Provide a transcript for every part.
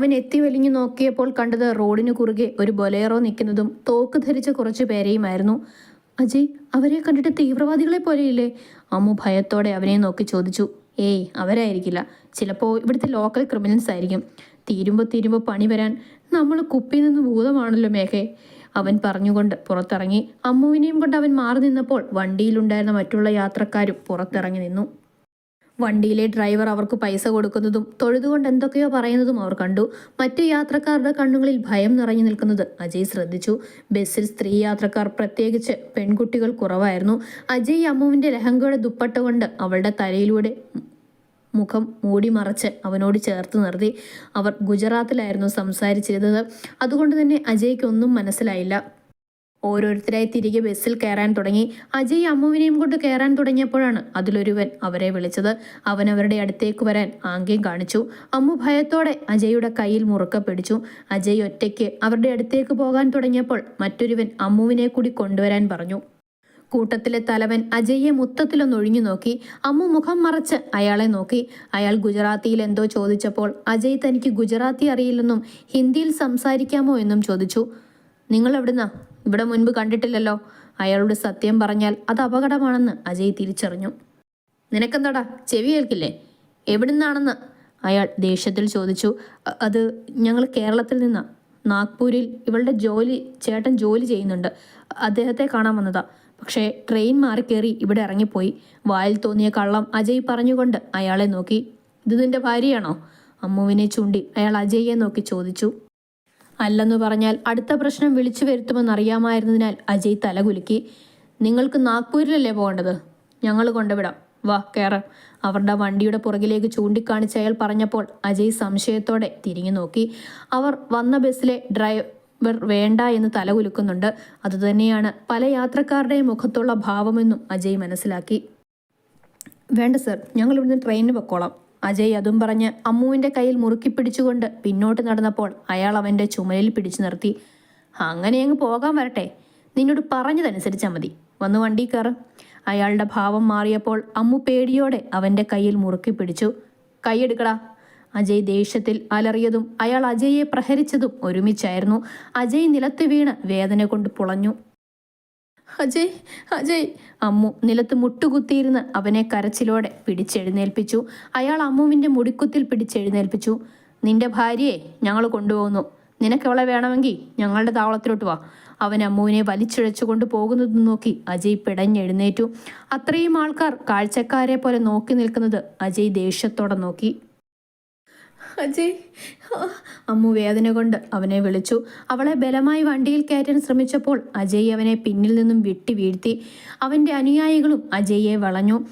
അവൻ എത്തി വലിഞ്ഞു നോക്കിയപ്പോൾ കണ്ടത് റോഡിനു കുറുകെ ഒരു ബൊലേറോ നിൽക്കുന്നതും തോക്ക് ധരിച്ച കുറച്ചു പേരെയുമായിരുന്നു. അജയ് അവരെ കണ്ടിട്ട് തീവ്രവാദികളെ പോലെയില്ലേ? അമ്മു ഭയത്തോടെ അവനെ നോക്കി ചോദിച്ചു. ഏയ് അവരായിരിക്കില്ല. ചിലപ്പോൾ ഇവിടുത്തെ ലോക്കൽ ക്രിമിനൽസ് ആയിരിക്കും. തീരുമ്പോൾ തീരുമ്പോൾ പണി വരാൻ നമ്മൾ കുപ്പിയിൽ നിന്ന് ഭൂതമാണല്ലോ മേഘേ. അവൻ പറഞ്ഞുകൊണ്ട് പുറത്തിറങ്ങി. അമ്മുവിനെയും കൊണ്ട് അവൻ മാറി നിന്നപ്പോൾ വണ്ടിയിലുണ്ടായിരുന്ന മറ്റുള്ള യാത്രക്കാരും പുറത്തിറങ്ങി നിന്നു. വണ്ടിയിലെ ഡ്രൈവർ അവർക്ക് പൈസ കൊടുക്കുന്നതും തൊഴുതുകൊണ്ട് എന്തൊക്കെയോ പറയുന്നതും അവർ കണ്ടു. മറ്റു യാത്രക്കാരുടെ കണ്ണുകളിൽ ഭയം നിറഞ്ഞു നിൽക്കുന്നത് അജയ് ശ്രദ്ധിച്ചു. ബസ്സിൽ സ്ത്രീ യാത്രക്കാർ പ്രത്യേകിച്ച് പെൺകുട്ടികൾ കുറവായിരുന്നു. അജയ് അമ്മുവിന്റെ ലഹങ്കയുടെ ദുപ്പട്ട കൊണ്ട് അവളുടെ തലയിലൂടെ മുഖം മൂടി മറച്ച് അവനോട് ചേർത്ത് നിർത്തി. അവർ ഗുജറാത്തിലായിരുന്നു സംസാരിച്ചിരുന്നത്. അതുകൊണ്ട് തന്നെ അജയ്ക്കൊന്നും മനസ്സിലായില്ല. ഓരോരുത്തരായി തിരികെ ബസ്സിൽ കയറാൻ തുടങ്ങി. അജയ് അമ്മുവിനെയും കൊണ്ട് കയറാൻ തുടങ്ങിയപ്പോഴാണ് അതിലൊരുവൻ അവരെ വിളിച്ചത്. അവൻ അവരുടെ അടുത്തേക്ക് വരാൻ ആംഗ്യം കാണിച്ചു. അമ്മു ഭയത്തോടെ അജയുടെ കയ്യിൽ മുറുക്ക പിടിച്ചു. അജയ് ഒറ്റയ്ക്ക് അവരുടെ അടുത്തേക്ക് പോകാൻ തുടങ്ങിയപ്പോൾ മറ്റൊരുവൻ അമ്മുവിനെ കൂടി കൊണ്ടുവരാൻ പറഞ്ഞു. കൂട്ടത്തിലെ തലവൻ അജയ്യെ മുത്തത്തിലൊന്ന് ഒഴിഞ്ഞു നോക്കി. അമ്മു മുഖം മറച്ച് അയാളെ നോക്കി. അയാൾ ഗുജറാത്തിയിൽ എന്തോ ചോദിച്ചപ്പോൾ അജയ് തനിക്ക് ഗുജറാത്തി അറിയില്ലെന്നും ഹിന്ദിയിൽ സംസാരിക്കാമോ എന്നും ചോദിച്ചു. നിങ്ങൾ എവിടുന്നാ? ഇവിടെ മുൻപ് കണ്ടിട്ടില്ലല്ലോ. അയാളോട് സത്യം പറഞ്ഞാൽ അത് അപകടമാണെന്ന് അജയ് തിരിച്ചറിഞ്ഞു. നിനക്കെന്താടാ? ചെവി കേൾക്കില്ലേ? എവിടുന്നാണെന്ന്? അയാൾ ദേഷ്യത്തിൽ ചോദിച്ചു. അത് ഞങ്ങൾ കേരളത്തിൽ നിന്നാ. നാഗ്പൂരിൽ ഇവളുടെ ജോലി ചേട്ടൻ ജോലി ചെയ്യുന്നുണ്ട്. അദ്ദേഹത്തെ കാണാൻ വന്നതാ. പക്ഷേ ട്രെയിൻ മാറി കയറി ഇവിടെ ഇറങ്ങിപ്പോയി. വായിൽ തോന്നിയ കള്ളം അജയ് പറഞ്ഞുകൊണ്ട് അയാളെ നോക്കി. ഇത് നിന്റെ ഭാര്യയാണോ? അമ്മുവിനെ ചൂണ്ടി അയാൾ അജയ്യെ നോക്കി ചോദിച്ചു. അല്ലെന്ന് പറഞ്ഞാൽ അടുത്ത പ്രശ്നം വിളിച്ചു വരുത്തുമെന്നറിയാമായിരുന്നതിനാൽ അജയ് തലകുലുക്കി. നിങ്ങൾക്ക് നാഗ്പൂരിലല്ലേ പോകേണ്ടത്? ഞങ്ങൾ കൊണ്ടുവിടാം. വാ കയറാം അവരുടെ വണ്ടിയുടെ പുറകിലേക്ക് ചൂണ്ടിക്കാണിച്ച് അയാൾ പറഞ്ഞപ്പോൾ അജയ് സംശയത്തോടെ തിരിഞ്ഞു നോക്കി. അവർ വന്ന ബസ്സിലെ ഡ്രൈവർ വേണ്ട എന്ന് തലകുലുക്കുന്നുണ്ട്. അതുതന്നെയാണ് പല യാത്രക്കാരുടെയും മുഖത്തുള്ള ഭാവമെന്നും അജയ് മനസ്സിലാക്കി. വേണ്ട സർ ഞങ്ങൾ ഇവിടുന്ന് ട്രെയിനിന് പൊക്കോളാം. അജയ് അതും പറഞ്ഞ് അമ്മുവിന്റെ കയ്യിൽ മുറുക്കി പിടിച്ചുകൊണ്ട് പിന്നോട്ട് നടന്നപ്പോൾ അയാൾ അവന്റെ ചുമലിൽ പിടിച്ചു നിർത്തി. അങ്ങനെ അങ്ങ് പോകാൻ വരട്ടെ. നിന്നോട് പറഞ്ഞതനുസരിച്ചാൽ മതി. വന്ന് വണ്ടി കയറും. അയാളുടെ ഭാവം മാറിയപ്പോൾ അമ്മു പേടിയോടെ അവന്റെ കയ്യിൽ മുറുക്കി പിടിച്ചു. കൈയെടുക്കടാ അജയ് ദേഷ്യത്തിൽ അലറിയതും അയാൾ അജയെ പ്രഹരിച്ചതും ഒരുമിച്ചായിരുന്നു. അജയ് നിലത്ത് വീണ് വേദന കൊണ്ട് പുളഞ്ഞു. അജയ് അജയ്. അമ്മു നിലത്ത് മുട്ടുകുത്തിയിരുന്ന് അവനെ കരച്ചിലോടെ പിടിച്ചെഴുന്നേൽപ്പിച്ചു. അയാൾ അമ്മുവിന്റെ മുടിക്കുത്തിൽ പിടിച്ചെഴുന്നേൽപ്പിച്ചു. നിന്റെ ഭാര്യയെ ഞങ്ങൾ കൊണ്ടുപോകുന്നു. നിനക്കവളെ വേണമെങ്കിൽ ഞങ്ങളുടെ താവളത്തിലോട്ട് വാ. അവൻ അമ്മുവിനെ വലിച്ചിഴച്ചു കൊണ്ട് പോകുന്നത് നോക്കി അജയ് പിടഞ്ഞെഴുന്നേറ്റു. അത്രയും ആൾക്കാർ കാഴ്ചക്കാരെ പോലെ നോക്കി നിൽക്കുന്നത് അജയ് ദേഷ്യത്തോടെ നോക്കി. അജയ് അമ്മു വേദന കൊണ്ട് അവനെ വിളിച്ചു. അവളെ ബലമായി വണ്ടിയിൽ കയറ്റാൻ ശ്രമിച്ചപ്പോൾ അജയ് അവനെ പിന്നിൽ നിന്നും വെട്ടി വീഴ്ത്തി. അവന്റെ അനുയായികളും അജയ്യെ വളഞ്ഞു.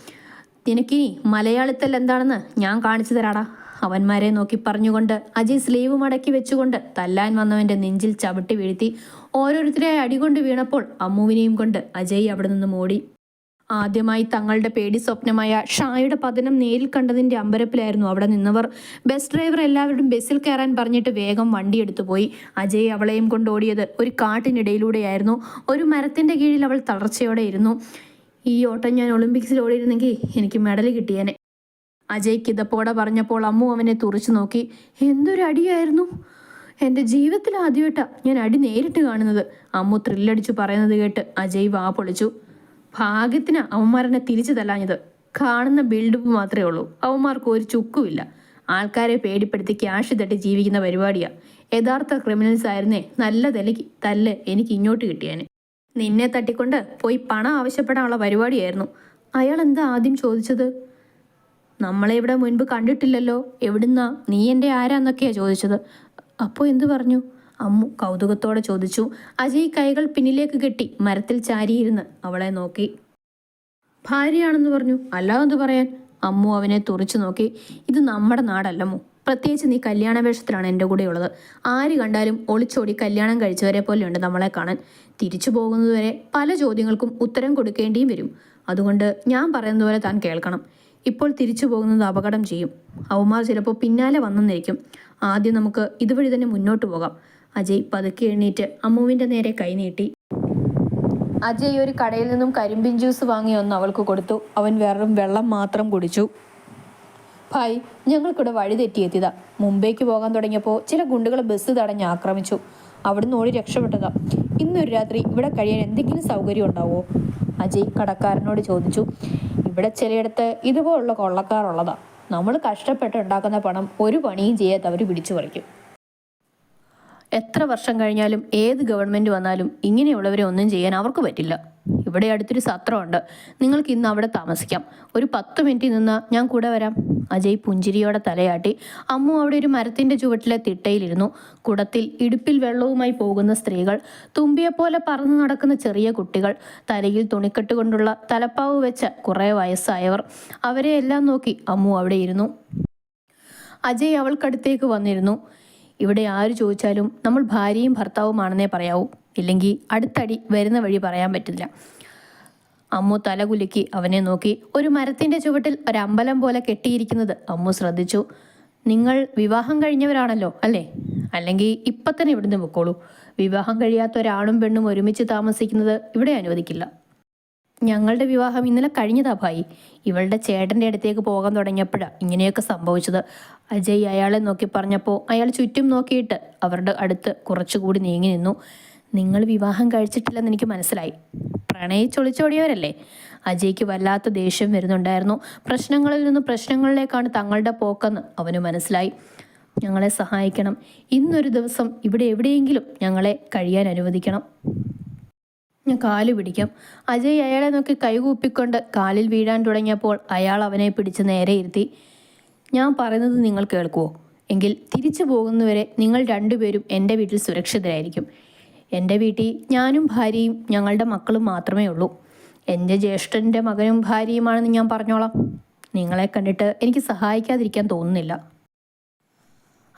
നിനക്കിനി മലയാളത്തിൽ എന്താണെന്ന് ഞാൻ കാണിച്ചു തരാടാ. അവന്മാരെ നോക്കി പറഞ്ഞുകൊണ്ട് അജയ് സ്ലീവ് മടക്കി വെച്ചുകൊണ്ട് തല്ലാൻ വന്നവന്റെ നെഞ്ചിൽ ചവിട്ടി വീഴ്ത്തി. ഓരോരുത്തരെ അടികൊണ്ട് വീണപ്പോൾ അമ്മുവിനെയും കൊണ്ട് അജയ് അവിടെ നിന്നും ഓടി ആദ്യമായി തങ്ങളുടെ പേടി സ്വപ്നമായ ഷായുടെ പതനം നേരിൽ കണ്ടതിന്റെ അമ്പരപ്പിലായിരുന്നു അവിടെ നിന്നവർ. ബസ് ഡ്രൈവർ എല്ലാവരും ബസ്സിൽ കയറാൻ പറഞ്ഞിട്ട് വേഗം വണ്ടി എടുത്തുപോയി അജയ് അവളെയും കൊണ്ട് ഓടിയത് ഒരു കാട്ടിനിടയിലൂടെയായിരുന്നു. ഒരു മരത്തിന്റെ കീഴിൽ അവൾ തളർച്ചയോടെ ഇരുന്നു. ഈ ഓട്ടം ഞാൻ ഒളിമ്പിക്സിൽ ഓടിയിരുന്നെങ്കിൽ എനിക്ക് മെഡൽ കിട്ടിയേനെ. അജയ് കിതപ്പോടെ പറഞ്ഞപ്പോൾ അമ്മു അവനെ തുറച്ചു നോക്കി. എന്തൊരു അടിയായിരുന്നു. എന്റെ ജീവിതത്തിൽ ആദ്യമായിട്ടാ ഞാൻ അടി നേരിട്ട് കാണുന്നത്. അമ്മു ത്രില്ലടിച്ചു പറയുന്നത് കേട്ട് അജയ് വാ പൊളിച്ചു. ഭാഗ്യത്തിന് അവന്മാരെന്നെ തിരിച്ചു തല്ലാഞ്ഞത് കാണുന്ന ബിൽഡപ്പ് മാത്രമേ ഉള്ളൂ. അവന്മാർക്ക് ഒരു ചുക്കുമില്ല. ആൾക്കാരെ പേടിപ്പെടുത്തി ക്യാഷ് തട്ടി ജീവിക്കുന്ന പരിപാടിയാ. യഥാർത്ഥ ക്രിമിനൽസ് ആയിരുന്നേ നല്ല തലയ്ക്ക് തല്ല് എനിക്ക് ഇങ്ങോട്ട് കിട്ടിയേനെ. നിന്നെ തട്ടിക്കൊണ്ട് പോയി പണം ആവശ്യപ്പെടാനുള്ള പരിപാടിയായിരുന്നു. അയാൾ എന്താ ആദ്യം ചോദിച്ചത്? നമ്മളെ ഇവിടെ മുൻപ് കണ്ടിട്ടില്ലല്ലോ. എവിടുന്നാ? നീ എന്റെ ആരാന്നൊക്കെയാ ചോദിച്ചത്. അപ്പോൾ എന്തു പറഞ്ഞു? അമ്മു കൗതുകത്തോടെ ചോദിച്ചു അജയ് കൈകൾ പിന്നിലേക്ക് കെട്ടി മരത്തിൽ ചാരിയിരുന്ന് അവളെ നോക്കി. ഭാര്യയാണെന്ന് പറഞ്ഞു. അല്ലാതെന്ത് പറയാൻ? അമ്മു അവനെ തുറച്ചു നോക്കി. ഇത് നമ്മുടെ നാടല്ലമ്മു പ്രത്യേകിച്ച് നീ കല്യാണ വേഷത്തിലാണ് എന്റെ കൂടെ ഉള്ളത് ആര് കണ്ടാലും ഒളിച്ചോടി കല്യാണം കഴിച്ചവരെ പോലെയുണ്ട് നമ്മളെ കാണാൻ. തിരിച്ചു പോകുന്നതുവരെ പല ചോദ്യങ്ങൾക്കും ഉത്തരം കൊടുക്കേണ്ടിയും വരും. അതുകൊണ്ട് ഞാൻ പറയുന്നത് പോലെ താൻ കേൾക്കണം. ഇപ്പോൾ തിരിച്ചു പോകുന്നത് അപകടം ചെയ്യും. അവന്മാർ ചിലപ്പോൾ പിന്നാലെ വന്നെന്നിരിക്കും. ആദ്യം നമുക്ക് ഇതുവഴി തന്നെ മുന്നോട്ട് പോകാം. അജയ് പതുക്കെ എണ്ണീറ്റ് അമ്മുവിന്റെ നേരെ കൈനീട്ടി അജയ് ഒരു കടയിൽ നിന്നും കരിമ്പിൻ ജ്യൂസ് വാങ്ങി ഒന്ന് അവൾക്ക് കൊടുത്തു. അവൻ വെറും വെള്ളം മാത്രം കുടിച്ചു. ഭായ് ഞങ്ങൾക്കിവിടെ വഴി തെറ്റിയെത്തിയതാ. മുംബൈക്ക് പോകാൻ തുടങ്ങിയപ്പോൾ ചില ഗുണ്ടുകൾ ബസ് തടഞ്ഞ് ആക്രമിച്ചു. അവിടുന്ന് ഓടി രക്ഷപ്പെട്ടതാ. ഇന്നൊരു രാത്രി ഇവിടെ കഴിയാൻ എന്തെങ്കിലും സൗകര്യം ഉണ്ടാവോ? അജയ് കടക്കാരനോട് ചോദിച്ചു. ഇവിടെ ചിലയിടത്ത് ഇതുപോലുള്ള കൊള്ളക്കാറുള്ളതാ നമ്മൾ കഷ്ടപ്പെട്ട് ഉണ്ടാക്കുന്ന പണം ഒരു പണിയും ചെയ്യാത്തവർ പിടിച്ചു പറിക്കും. എത്ര വർഷം കഴിഞ്ഞാലും ഏത് ഗവൺമെന്റ് വന്നാലും ഇങ്ങനെയുള്ളവരെ ഒന്നും ചെയ്യാൻ അവർക്ക് പറ്റില്ല. ഇവിടെ അടുത്തൊരു സത്രമുണ്ട്. നിങ്ങൾക്ക് ഇന്ന് അവിടെ താമസിക്കാം. ഒരു പത്ത് മിനിറ്റ് നിന്ന് ഞാൻ കൂടെ വരാം. അജയ് പുഞ്ചിരിയോടെ തലയാട്ടി. അമ്മു അവിടെ ഒരു മരത്തിന്റെ ചുവട്ടിലെ തിട്ടയിലിരുന്നു. കുടത്തിൽ ഇടുപ്പിൽ വെള്ളവുമായി പോകുന്ന സ്ത്രീകൾ തുമ്പിയെപ്പോലെ പറന്നു നടക്കുന്ന ചെറിയ കുട്ടികൾ തലയിൽ തുണിക്കെട്ട് കൊണ്ടുള്ള തലപ്പാവ് വെച്ച കുറേ വയസ്സായവർ. അവരെ എല്ലാം നോക്കി അമ്മു അവിടെ ഇരുന്നു. അജയ് അവൾക്കടുത്തേക്ക് വന്നിരുന്നു. ഇവിടെ ആര് ചോദിച്ചാലും നമ്മൾ ഭാര്യയും ഭർത്താവുമാണെന്നേ പറയാവൂ. ഇല്ലെങ്കിൽ അടുത്തടി വരുന്ന വഴി പറയാൻ പറ്റില്ല. അമ്മു തലകുലുക്കി അവനെ നോക്കി. ഒരു മരത്തിന്റെ ചുവട്ടിൽ ഒരു അമ്പലം പോലെ കെട്ടിയിരിക്കുന്നത് അമ്മു ശ്രദ്ധിച്ചു. നിങ്ങൾ വിവാഹം കഴിഞ്ഞവരാണല്ലോ അല്ലേ? അല്ലെങ്കിൽ ഇപ്പം തന്നെ ഇവിടുന്ന് പൊക്കോളൂ. വിവാഹം കഴിയാത്ത ഒരാണും പെണ്ണും ഒരുമിച്ച് താമസിക്കുന്നത് ഇവിടെ അനുവദിക്കില്ല. ഞങ്ങളുടെ വിവാഹം ഇന്നലെ കഴിഞ്ഞതാ ഭായി. ഇവളുടെ ചേട്ടന്റെ അടുത്തേക്ക് പോകാൻ തുടങ്ങിയപ്പോഴാണ് ഇങ്ങനെയൊക്കെ സംഭവിച്ചത്. അജയ് അയാളെ നോക്കി പറഞ്ഞപ്പോൾ അയാൾ ചുറ്റും നോക്കിയിട്ട് അവരുടെ അടുത്ത് കുറച്ചുകൂടി നീങ്ങി നിന്നു. നിങ്ങൾ വിവാഹം കഴിച്ചിട്ടില്ലെന്ന് എനിക്ക് മനസ്സിലായി. പ്രണയിച്ചൊളിച്ചോടിയവരല്ലേ അജയ്ക്ക് വല്ലാത്ത ദേഷ്യം വരുന്നുണ്ടായിരുന്നു. പ്രശ്നങ്ങളിൽ നിന്ന് പ്രശ്നങ്ങളിലേക്കാണ് തങ്ങളുടെ പോക്കെന്ന് അവന് മനസ്സിലായി. ഞങ്ങളെ സഹായിക്കണം. ഇന്നൊരു ദിവസം ഇവിടെ എവിടെയെങ്കിലും ഞങ്ങളെ കഴിയാൻ അനുവദിക്കണം. ഞാൻ കാൽ പിടിക്കാം. അജയ് അയാളെ നോക്കി കൈകൂപ്പിക്കൊണ്ട് കാലിൽ വീഴാൻ തുടങ്ങിയപ്പോൾ അയാൾ അവനെ പിടിച്ച് നേരെ ഇരുത്തി. ഞാൻ പറയുന്നത് നിങ്ങൾ കേൾക്കുമോ എങ്കിൽ തിരിച്ചു പോകുന്നവരെ നിങ്ങൾ രണ്ടുപേരും എന്റെ വീട്ടിൽ സുരക്ഷിതരായിരിക്കും. എന്റെ വീട്ടിൽ ഞാനും ഭാര്യയും ഞങ്ങളുടെ മക്കളും മാത്രമേ ഉള്ളൂ. എന്റെ ജ്യേഷ്ഠന്റെ മകനും ഭാര്യയുമാണെന്ന് ഞാൻ പറഞ്ഞോളാം. നിങ്ങളെ കണ്ടിട്ട് എനിക്ക് സഹായിക്കാതിരിക്കാൻ തോന്നുന്നില്ല.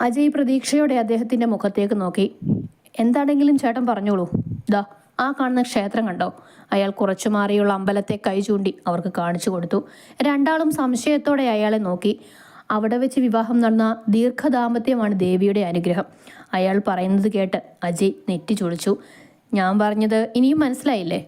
അജയ് പ്രതീക്ഷയോടെ അദ്ദേഹത്തിന്റെ മുഖത്തേക്ക് നോക്കി. എന്താണെങ്കിലും ചേട്ടൻ പറഞ്ഞോളൂ. ദാ ആ കാണുന്ന ക്ഷേത്രം കണ്ടോ? അയാൾ കുറച്ചു മാറിയുള്ള അമ്പലത്തെ കൈ ചൂണ്ടി അവർക്ക് കാണിച്ചു കൊടുത്തു. രണ്ടാളും സംശയത്തോടെ അയാളെ നോക്കി. അവിടെ വെച്ച് വിവാഹം നടന്ന ദീർഘദാമ്പത്യമാണ് ദേവിയുടെ അനുഗ്രഹം. അയാൾ പറയുന്നത് കേട്ട് അജയ് നെറ്റി ചുളിച്ചു. ഞാൻ പറഞ്ഞത് ഇനിയും മനസ്സിലായില്ലേ?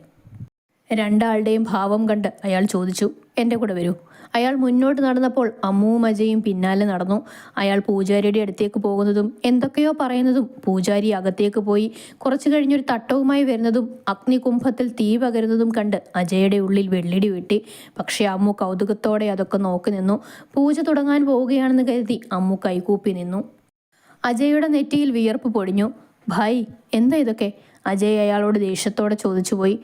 രണ്ടാളുടെയും ഭാവം കണ്ട് അയാൾ ചോദിച്ചു എന്റെ കൂടെ വരൂ? അയാൾ മുന്നോട്ട് നടന്നപ്പോൾ അമ്മുവും അജയും പിന്നാലെ നടന്നു. അയാൾ പൂജാരിയുടെ അടുത്തേക്ക് പോകുന്നതും എന്തൊക്കെയോ പറയുന്നതും പൂജാരി അകത്തേക്ക് പോയി കുറച്ചു കഴിഞ്ഞൊരു തട്ടവുമായി വരുന്നതും അഗ്നികുംഭത്തിൽ തീ പകരുന്നതും കണ്ട് അജയുടെ ഉള്ളിൽ വെള്ളിടി വെട്ടി. പക്ഷേ അമ്മു കൗതുകത്തോടെ അതൊക്കെ നോക്കി നിന്നു. പൂജ തുടങ്ങാൻ പോവുകയാണെന്ന് കരുതി അമ്മു കൈകൂപ്പി നിന്നു. അജയുടെ നെറ്റിയിൽ വിയർപ്പ് പൊടിഞ്ഞു. ഭായ് എന്താ ഇതൊക്കെ? അജയ് അയാളോട് ദേഷ്യത്തോടെ ചോദിച്ചുപോയി.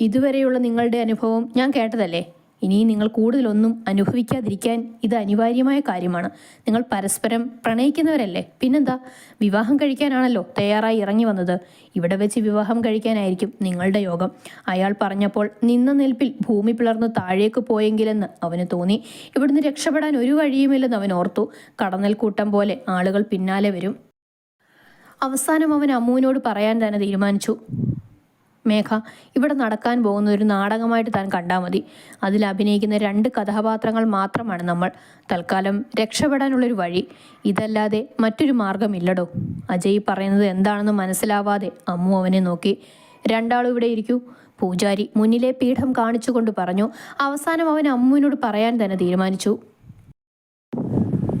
ഇതുവരെയുള്ള നിങ്ങളുടെ അനുഭവം ഞാൻ കേട്ടതല്ലേ? ഇനി നിങ്ങൾ കൂടുതലൊന്നും അനുഭവിക്കാതിരിക്കാൻ ഇത് അനിവാര്യമായ കാര്യമാണ്. നിങ്ങൾ പരസ്പരം പ്രണയിക്കുന്നവരല്ലേ? പിന്നെന്താ? വിവാഹം കഴിക്കാനാണല്ലോ തയ്യാറായി ഇറങ്ങി വന്നത്. ഇവിടെ വെച്ച് വിവാഹം കഴിക്കാനായിരിക്കും നിങ്ങളുടെ യോഗം. അയാൾ പറഞ്ഞപ്പോൾ നിന്ന നിൽപ്പിൽ ഭൂമി പിളർന്ന് താഴേക്ക് പോയെങ്കിലെന്ന് അവന് തോന്നി. ഇവിടുന്ന് രക്ഷപ്പെടാൻ ഒരു വഴിയുമില്ലെന്ന് അവൻ ഓർത്തു. കടന്നൽ കൂട്ടം പോലെ ആളുകൾ പിന്നാലെ വരും. അവസാനം അവൻ അമ്മുവിനോട് പറയാൻ തന്നെ തീരുമാനിച്ചു. മേഘ ഇവിടെ നടക്കാൻ പോകുന്ന ഒരു നാടകമായിട്ട് താൻ കണ്ടാൽ മതി. അതിൽ അഭിനയിക്കുന്ന രണ്ട് കഥാപാത്രങ്ങൾ മാത്രമാണ് നമ്മൾ. തൽക്കാലം രക്ഷപ്പെടാനുള്ളൊരു വഴി. ഇതല്ലാതെ മറ്റൊരു മാർഗമില്ലടോ അജയ് പറയുന്നത് എന്താണെന്ന് മനസ്സിലാവാതെ അമ്മു അവനെ നോക്കി. രണ്ടാളും ഇവിടെ ഇരിക്കൂ. പൂജാരി മുന്നിലെ പീഠം കാണിച്ചുകൊണ്ട് പറഞ്ഞു. അവസാനം അവൻ അമ്മുവിനോട് പറയാൻ തന്നെ തീരുമാനിച്ചു.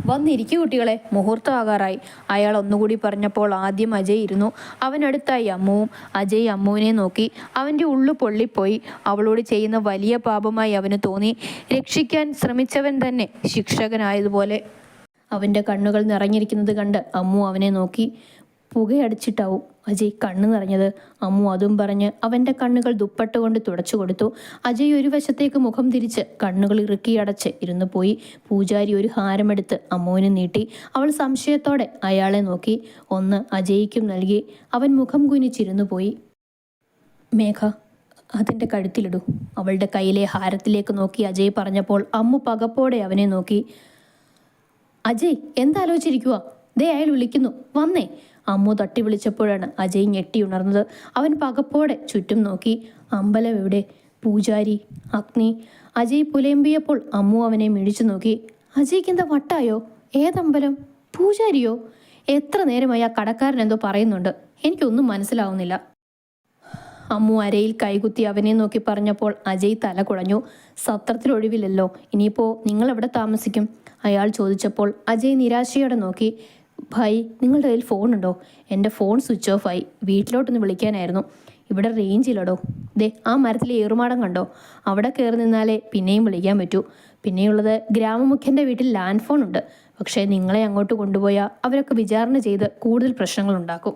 വന്നിരിക്കൂ കുട്ടികളെ. മുഹൂർത്തമാകാറായി. അയാൾ ഒന്നുകൂടി പറഞ്ഞപ്പോൾ ആദ്യം അജയ് ഇരുന്നു. അവനടുത്തായി അമ്മുവും. അജയ് അമ്മുവിനെ നോക്കി. അവന്റെ ഉള്ളു പൊള്ളിപ്പോയി. അവളോട് ചെയ്യുന്ന വലിയ പാപമായി അവന് തോന്നി. രക്ഷിക്കാൻ ശ്രമിച്ചവൻ തന്നെ ശിക്ഷകനായതുപോലെ. അവന്റെ കണ്ണുകൾ നിറഞ്ഞിരിക്കുന്നത് കണ്ട് അമ്മു അവനെ നോക്കി. പുകയടിച്ചിട്ടാവും. അജയ് കണ്ണു നിറഞ്ഞത്. അമ്മു അതും പറഞ്ഞ് അവന്റെ കണ്ണുകൾ ദുപ്പട്ട കൊണ്ട് തുടച്ചു കൊടുത്തു. അജയ് ഒരു വശത്തേക്ക് മുഖം തിരിച്ച് കണ്ണുകൾ ഇറുക്കിയടച്ച് ഇരുന്നു പോയി. പൂജാരി ഒരു ഹാരമെടുത്ത് അമ്മുവിന് നീട്ടി. അവൾ സംശയത്തോടെ അയാളെ നോക്കി. ഒന്ന് അജയ്ക്കും നൽകി. അവൻ മുഖം കുനിച്ചിരുന്നു പോയി. മേഘ അതിന്റെ കഴുത്തിലിടൂ. അവളുടെ കയ്യിലെ ഹാരത്തിലേക്ക് നോക്കി അജയ് പറഞ്ഞപ്പോൾ അമ്മു പകപ്പോടെ അവനെ നോക്കി. അജയ് എന്താലോചിച്ചിരിക്കുക ദേ അയാൾ വിളിക്കുന്നു. വന്നേ. അമ്മു തട്ടി വിളിച്ചപ്പോഴാണ് അജയ് ഞെട്ടി ഉണർന്നത്. അവൻ പകപ്പോടെ ചുറ്റും നോക്കി. അമ്പലം എവിടെ? പൂജാരി അഗ്നി. അജയ് പുലയമ്പിയപ്പോൾ അമ്മു അവനെ മിഴിച്ചു നോക്കി. അജയ്ക്ക് എന്താ വട്ടായോ? ഏതമ്പലം? പൂജാരിയോ? എത്ര നേരമായി ആ കടക്കാരൻ എന്തോ പറയുന്നുണ്ട്. എനിക്കൊന്നും മനസ്സിലാവുന്നില്ല. അമ്മു അരയിൽ കൈകുത്തി അവനെ നോക്കി പറഞ്ഞപ്പോൾ അജയ് തല കുഴഞ്ഞു. സത്രത്തിലൊഴിവില്ലല്ലോ ഇനിയിപ്പോൾ നിങ്ങൾ എവിടെ താമസിക്കും? അയാൾ ചോദിച്ചപ്പോൾ അജയ് നിരാശയോടെ നോക്കി. ഭായ് നിങ്ങളുടെ കയ്യിൽ ഉണ്ടോ? എന്റെ ഫോൺ സ്വിച്ച് ഓഫ് ആയി. വീട്ടിലോട്ടൊന്ന് വിളിക്കാനായിരുന്നു. ഇവിടെ റേഞ്ച് ഇല്ലടോ. ദേ ആ മരത്തിലെ ഏറുമാടം കണ്ടോ? അവിടെ കയറി നിന്നാലേ പിന്നെയും വിളിക്കാൻ പറ്റൂ. പിന്നെയുള്ളത് ഗ്രാമമുഖ്യന്റെ വീട്ടിൽ ലാൻഡ് ഫോൺ ഉണ്ട്. പക്ഷേ നിങ്ങളെ അങ്ങോട്ട് കൊണ്ടുപോയാൽ അവരൊക്കെ വിചാരണ ചെയ്ത് കൂടുതൽ പ്രശ്നങ്ങൾ ഉണ്ടാക്കും.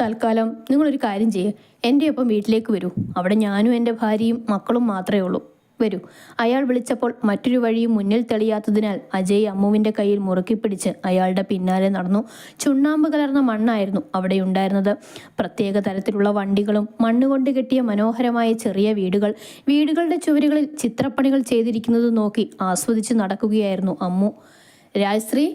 തൽക്കാലം നിങ്ങളൊരു കാര്യം ചെയ്യുക എന്റെ ഒപ്പം വീട്ടിലേക്ക് വരൂ. അവിടെ ഞാനും എന്റെ ഭാര്യയും മക്കളും മാത്രമേ ഉള്ളൂ. വരൂ. അയാൾ വിളിച്ചപ്പോൾ മറ്റൊരു വഴിയും മുന്നിൽ തെളിയാത്തതിനാൽ അജയ് അമ്മുവിന്റെ കയ്യിൽ മുറുക്കി പിടിച്ച് അയാളുടെ പിന്നാലെ നടന്നു. ചുണ്ണാമ്പ് കലർന്ന മണ്ണായിരുന്നു അവിടെ ഉണ്ടായിരുന്നത്. പ്രത്യേക തരത്തിലുള്ള വണ്ടികളും മണ്ണുകൊണ്ട് കെട്ടിയ മനോഹരമായ ചെറിയ വീടുകൾ വീടുകളുടെ ചുവരുകളിൽ ചിത്രപ്പണികൾ ചെയ്തിരിക്കുന്നത് നോക്കി ആസ്വദിച്ച് നടക്കുകയായിരുന്നു അമ്മു. രാജശ്രീ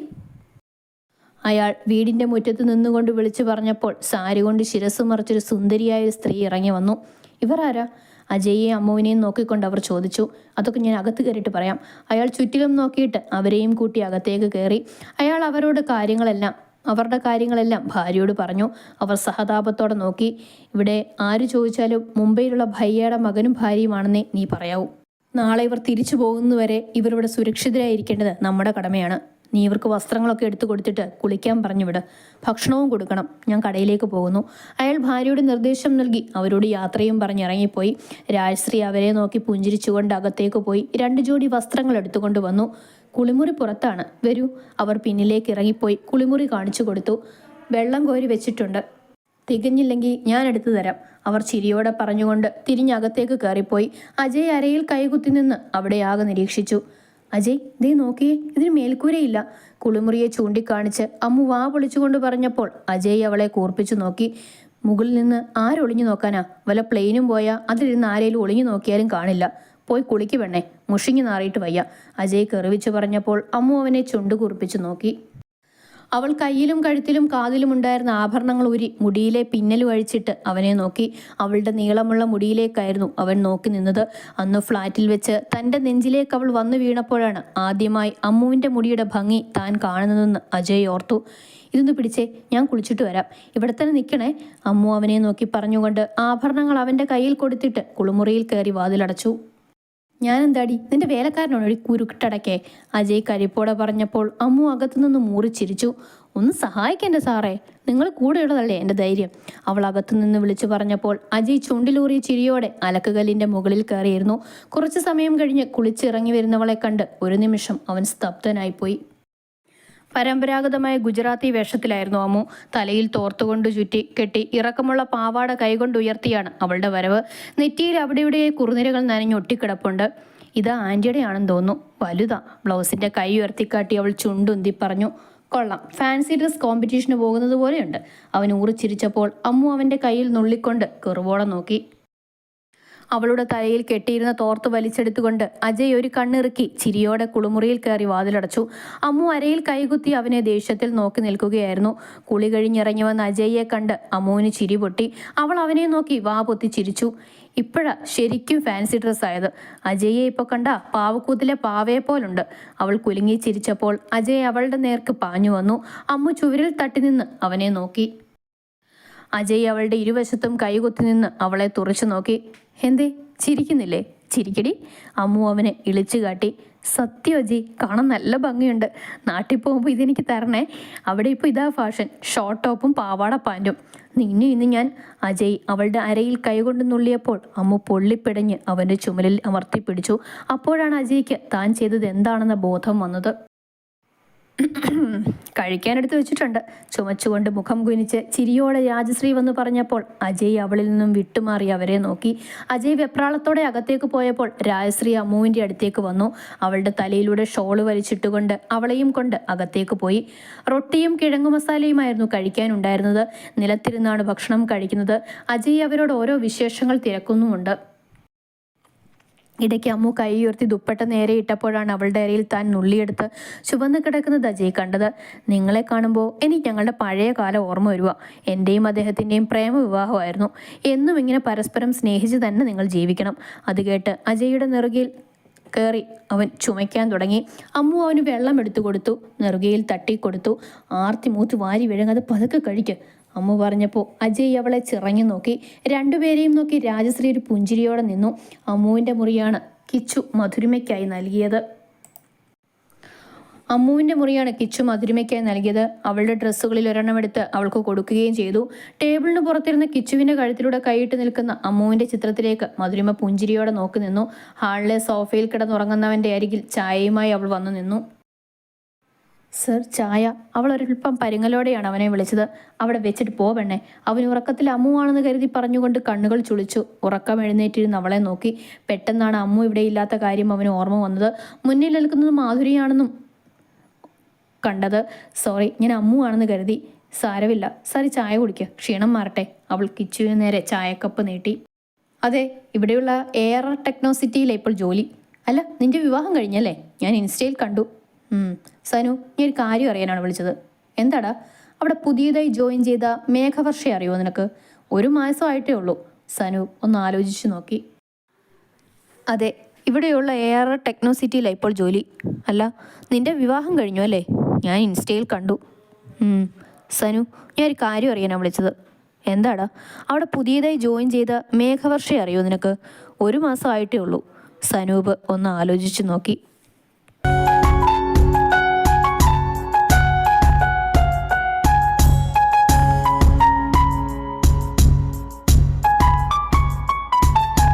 അയാൾ വീടിന്റെ മുറ്റത്ത് നിന്നുകൊണ്ട് വിളിച്ചു പറഞ്ഞപ്പോൾ സാരി കൊണ്ട് ശിരസ് മറിച്ചൊരു സുന്ദരിയായ സ്ത്രീ ഇറങ്ങി വന്നു. ഇവർ ആരാ അജയെയും അമ്മുവിനെയും നോക്കിക്കൊണ്ട് അവർ ചോദിച്ചു. അതൊക്കെ ഞാൻ അകത്ത് കയറിയിട്ട് പറയാം. അയാൾ ചുറ്റിലും നോക്കിയിട്ട് അവരെയും കൂട്ടി അകത്തേക്ക് കയറി. അയാൾ അവരോട് കാര്യങ്ങളെല്ലാം അവരുടെ കാര്യങ്ങളെല്ലാം ഭാര്യയോട് പറഞ്ഞു. അവർ സഹതാപത്തോടെ നോക്കി. ഇവിടെ ആര് ചോദിച്ചാലും മുംബൈയിലുള്ള ഭയ്യയുടെ മകനും ഭാര്യയുമാണെന്നേ നീ പറയാവൂ. നാളെ ഇവർ തിരിച്ചു പോകുന്നതുവരെ ഇവരിവിടെ സുരക്ഷിതരായിരിക്കേണ്ടത് നമ്മുടെ കടമയാണ്. നീ ഇവർക്ക് വസ്ത്രങ്ങളൊക്കെ എടുത്തു കൊടുത്തിട്ട് കുളിക്കാൻ പറഞ്ഞു വിട്. ഭക്ഷണവും കൊടുക്കണം. ഞാൻ കടയിലേക്ക് പോകുന്നു. അയാൾ ഭാര്യയുടെ നിർദ്ദേശം നൽകി. അവരോട് യാത്രയും പറഞ്ഞിറങ്ങിപ്പോയി രാജശ്രീ അവരെ നോക്കി പുഞ്ചിരിച്ചുകൊണ്ട് അകത്തേക്ക് പോയി. രണ്ട് ജോഡി വസ്ത്രങ്ങൾ എടുത്തുകൊണ്ട് വന്നു. കുളിമുറി പുറത്താണ്. വരൂ. അവർ പിന്നിലേക്ക് ഇറങ്ങിപ്പോയി. കുളിമുറി കാണിച്ചു കൊടുത്തു. വെള്ളം കോരി വെച്ചിട്ടുണ്ട്. തികഞ്ഞില്ലെങ്കിൽ ഞാൻ എടുത്തു തരാം. അവർ ചിരിയോടെ പറഞ്ഞുകൊണ്ട് തിരിഞ്ഞകത്തേക്ക് കയറിപ്പോയി. അജയ് അരയിൽ കൈകുത്തി നിന്ന് അവിടെ ആകെ നിരീക്ഷിച്ചു. അജയ് ദേ നോക്കിയേ ഇതിന് മേൽക്കൂരയില്ല. കുളിമുറിയെ ചൂണ്ടിക്കാണിച്ച് അമ്മു വാ പൊളിച്ചുകൊണ്ട് പറഞ്ഞപ്പോൾ അജയ് അവളെ കൂർപ്പിച്ചു നോക്കി. മുകളിൽ നിന്ന് ആരൊളിഞ്ഞു നോക്കാനാ? വല്ല പ്ലെയിനും പോയാൽ അതിലിരുന്ന് ആരേലും ഒളിഞ്ഞു നോക്കിയാലും കാണില്ല. പോയി കുളിക്ക് പെണ്ണേ മുഷിങ്ങി നാറിയിട്ട് വയ്യ. അജയ് കെറിവിച്ചു പറഞ്ഞപ്പോൾ അമ്മു അവനെ ചുണ്ടു കുറിപ്പിച്ചു നോക്കി. അവൾ കയ്യിലും കഴുത്തിലും കാതിലും ഉണ്ടായിരുന്ന ആഭരണങ്ങൾ ഊരി മുടിയിലെ പിന്നൽ അഴിച്ചിട്ട് അവനെ നോക്കി. അവളുടെ നീളമുള്ള മുടിയിലേക്കായിരുന്നു അവൻ നോക്കി നിന്നത്. അന്ന് ഫ്ളാറ്റിൽ വെച്ച് തന്റെ നെഞ്ചിലേക്ക് അവൾ വന്നു വീണപ്പോഴാണ് ആദ്യമായി അമ്മുവിന്റെ മുടിയുടെ ഭംഗി താൻ കാണുന്നതെന്ന് അജയ് ഓർത്തു. ഇതൊന്ന് പിടിച്ചേ ഞാൻ കുളിച്ചിട്ട് വരാം. ഇവിടെ തന്നെ നിൽക്കണേ. അമ്മു അവനെ നോക്കി പറഞ്ഞുകൊണ്ട് ആഭരണങ്ങൾ അവന്റെ കയ്യിൽ കൊടുത്തിട്ട് കുളിമുറിയിൽ കയറി വാതിലടച്ചു. ഞാൻ എന്താടി നിന്റെ വേലക്കാരനോട് ഒരു കുരുക്കിട്ടടക്കേ. അജയ് കരിപ്പോടെ പറഞ്ഞപ്പോൾ അമ്മു അകത്തുനിന്ന് മൂറിച്ചിരിച്ചു ഒന്ന് സഹായിക്കേണ്ട സാറേ? നിങ്ങൾ കൂടെയുള്ളതല്ലേ എന്റെ ധൈര്യം? അവൾ അകത്തുനിന്ന് വിളിച്ചു പറഞ്ഞപ്പോൾ അജയ് ചുണ്ടിലൂറിയ ചിരിയോടെ അലക്കുകല്ലിന്റെ മുകളിൽ കയറിയിരുന്നു. കുറച്ചു സമയം കഴിഞ്ഞ് കുളിച്ചിറങ്ങി വരുന്നവളെ കണ്ട് ഒരു നിമിഷം അവൻ സ്തബ്ധനായിപ്പോയി. പരമ്പരാഗതമായ ഗുജറാത്തി വേഷത്തിലായിരുന്നു അമ്മു. തലയിൽ തോർത്തുകൊണ്ട് ചുറ്റി കെട്ടി ഇറക്കമുള്ള പാവാട കൈകൊണ്ട് ഉയർത്തിയാണ് അവളുടെ വരവ്. നെറ്റിയിൽ അവിടെ ഇവിടെ കുറുനിരകൾ നനഞ്ഞ് ഒട്ടിക്കിടപ്പുണ്ട്. ഇത് ആന്റിയുടെ ആണെന്ന് തോന്നുന്നു. വലുതാ. ബ്ലൗസിന്റെ കൈ ഉയർത്തിക്കാട്ടി അവൾ ചുണ്ടുന്തി പറഞ്ഞു കൊള്ളാം. ഫാൻസി ഡ്രസ് കോമ്പറ്റീഷന് പോകുന്നത് പോലെയുണ്ട്. അവൻ ഊറിച്ചിരിച്ചപ്പോൾ അമ്മു അവന്റെ കയ്യിൽ നുള്ളിക്കൊണ്ട് കെറുവോളം നോക്കി. അവളുടെ തലയിൽ കെട്ടിയിരുന്ന തോർത്ത് വലിച്ചെടുത്തുകൊണ്ട് അജയ് ഒരു കണ്ണിറുക്കി ചിരിയോടെ കുളിമുറിയിൽ കയറി വാതിലടച്ചു. അമ്മു അരയിൽ കൈകുത്തി അവനെ ദേഷ്യത്തിൽ നോക്കി നിൽക്കുകയായിരുന്നു. കുളി കഴിഞ്ഞിറങ്ങി വന്ന അജയ്യെ കണ്ട് അമ്മുവിന് ചിരി പൊട്ടി. അവൾ അവനെ നോക്കി വാ പൊത്തി ചിരിച്ചു. ഇപ്പോഴാ ശരിക്കും ഫാൻസി ഡ്രസ് ആയത്. അജയെ ഇപ്പോൾ കണ്ട പാവക്കൂത്തിലെ പാവയെ പോലുണ്ട്. അവൾ കുലുങ്ങി ചിരിച്ചപ്പോൾ അജയ് അവളുടെ നേർക്ക് പാഞ്ഞു വന്നു. അമ്മു ചുവരിൽ തട്ടി നിന്ന് അവനെ നോക്കി. അജയ് അവളുടെ ഇരുവശത്തും കൈകുത്തി നിന്ന് അവളെ തുറച്ചു നോക്കി. എന്തേ? ചിരിക്കുന്നില്ലേ? ചിരിക്കടി. അമ്മു അവനെ ഇളിച്ചു കാട്ടി സത്യം അജയ് കാണാൻ നല്ല ഭംഗിയുണ്ട്. നാട്ടിൽ പോകുമ്പോൾ ഇതെനിക്ക് തരണേ. അവിടെ ഇപ്പോൾ ഇതാ ഫാഷൻ ഷോർട്ട് ടോപ്പും പാവാട പാന്റും നിന്നെ ഇന്ന് ഞാൻ അജയ് അവളുടെ അരയിൽ കൈകൊണ്ട് നുള്ളിയപ്പോൾ അമ്മ പൊള്ളിപ്പിടഞ്ഞ് അവന്റെ ചുമലിൽ അമർത്തി പിടിച്ചു. അപ്പോഴാണ് അജയ്ക്ക് താൻ ചെയ്തത് എന്താണെന്ന ബോധം വന്നത്. കഴിക്കാനെടുത്ത് വെച്ചിട്ടുണ്ട്. ചുമച്ചുകൊണ്ട് മുഖം കുനിച്ച് ചിരിയോടെ രാജശ്രീ വന്ന് പറഞ്ഞപ്പോൾ അജയ് അവളിൽ നിന്നും വിട്ടുമാറി അവരെ നോക്കി. അജയ് വെപ്രാളത്തോടെ അകത്തേക്ക് പോയപ്പോൾ രാജശ്രീ അമ്മുവിന്റെ അടുത്തേക്ക് വന്നു. അവളുടെ തലയിലൂടെ ഷോൾ വലിച്ചിട്ടുകൊണ്ട് അവളെയും കൊണ്ട് അകത്തേക്ക് പോയി. റൊട്ടിയും കിഴങ്ങു മസാലയുമായിരുന്നു കഴിക്കാനുണ്ടായിരുന്നത്. നിലത്തിരുന്നാണ് ഭക്ഷണം കഴിക്കുന്നത്. അജയ് അവരോട് ഓരോ വിശേഷങ്ങൾ തിരക്കുന്നുമുണ്ട്. ഇടയ്ക്ക് അമ്മു കൈ ഉയർത്തി ദുപ്പട്ട നേരെ ഇട്ടപ്പോഴാണ് അവളുടെ അരയിൽ താൻ നുള്ളിയെടുത്ത് ചുവന്ന് കിടക്കുന്ന അജയ് കണ്ടത്. നിങ്ങളെ കാണുമ്പോൾ എനിക്ക് ഞങ്ങളുടെ പഴയ കാലം ഓർമ്മ വരുക എന്റെയും അദ്ദേഹത്തിന്റെയും പ്രേമ വിവാഹമായിരുന്നു എന്നും ഇങ്ങനെ പരസ്പരം സ്നേഹിച്ച് തന്നെ നിങ്ങൾ ജീവിക്കണം. അത് കേട്ട് അജയുടെ നെറുകയിൽ കയറി അവൻ ചുമയ്ക്കാൻ തുടങ്ങി. അമ്മു അവന് വെള്ളം എടുത്തു കൊടുത്തു. നെറുകയിൽ തട്ടിക്കൊടുത്തു ആർത്തി മൂത്ത് വാരി വിഴുങ്ങത് പതുക്കെ കഴിക്ക്. അമ്മ പറഞ്ഞപ്പോൾ അജയ് അവളെ ചിറങ്ങി നോക്കി. രണ്ടുപേരെയും നോക്കി രാജശ്രീ ഒരു പുഞ്ചിരിയോടെ നിന്നു. അമ്മുവിന്റെ മുറിയാണ് കിച്ചു മധുരിമയ്ക്കായി നൽകിയത്. അമ്മുവിന്റെ മുറിയാണ് കിച്ചു മധുരിമയ്ക്കായി നൽകിയത്. അവളുടെ ഡ്രസ്സുകളിൽ ഒരെണ്ണം എടുത്ത് അവൾക്ക് കൊടുക്കുകയും ചെയ്തു. ടേബിളിന് പുറത്തിരുന്ന കിച്ചുവിന്റെ കഴുത്തിലൂടെ കൈയിട്ട് നിൽക്കുന്ന അമ്മുവിന്റെ ചിത്രത്തിലേക്ക് മധുരിമ പുഞ്ചിരിയോടെ നോക്കി നിന്നു. ഹാളിലെ സോഫയിൽ കിടന്നുറങ്ങുന്നവന്റെ അരികിൽ ചായയുമായി അവൾ വന്നു നിന്നു. സർ ചായ. അവൾ ഒരൽപ്പം പരുങ്ങലോടെയാണ് അവനെ വിളിച്ചത്. അവിടെ വെച്ചിട്ട് പോ പെണ്ണെ. അവൻ ഉറക്കത്തിൽ അമ്മുവാണെന്ന് കരുതി പറഞ്ഞുകൊണ്ട് കണ്ണുകൾ ചുളിച്ചു. ഉറക്കം എഴുന്നേറ്റിരുന്ന് അവളെ നോക്കി. പെട്ടെന്നാണ് അമ്മു ഇവിടെ ഇല്ലാത്ത കാര്യം അവന് ഓർമ്മ വന്നത്. മുന്നിൽ നിൽക്കുന്നത് മാധുരിയാണെന്നും കണ്ടത്. സോറി ഞാൻ അമ്മുവാണെന്ന് കരുതി. സാരമില്ല. സാറി ചായ കുടിക്കുക ക്ഷീണം മാറട്ടെ. അവൾ കിച്ചുവിന് നേരെ ചായക്കപ്പ് നീട്ടി. അതെ ഇവിടെയുള്ള എയർ ടെക്നോസിറ്റിയിലെ ഇപ്പോൾ ജോലി. അല്ല നിന്റെ വിവാഹം കഴിഞ്ഞല്ലേ? ഞാൻ ഇൻസ്റ്റയിൽ കണ്ടു. സനു ഞാൻ ഒരു കാര്യം അറിയാനാണ് വിളിച്ചത്. എന്താടാ? അവിടെ പുതിയതായി ജോയിൻ ചെയ്ത മേഘവർഷ അറിയോ നിനക്ക്? ഒരു മാസമായിട്ടേ ഉള്ളൂ. സനു ഒന്ന് ആലോചിച്ചു നോക്കി. അതെ ഇവിടെയുള്ള എ ആർ ടെക്നോ സിറ്റിയിലാണ് ഇപ്പോൾ ജോലി. അല്ല നിന്റെ വിവാഹം കഴിഞ്ഞു അല്ലേ? ഞാൻ ഇൻസ്റ്റയിൽ കണ്ടു. സനു ഞാൻ ഒരു കാര്യം അറിയാനാണ് വിളിച്ചത്. എന്താടാ? അവിടെ പുതിയതായി ജോയിൻ ചെയ്ത മേഘവർഷ അറിയോ നിനക്ക്? ഒരു മാസമായിട്ടേ ഉള്ളൂ. സനൂപ് ഒന്ന് ആലോചിച്ചു നോക്കി.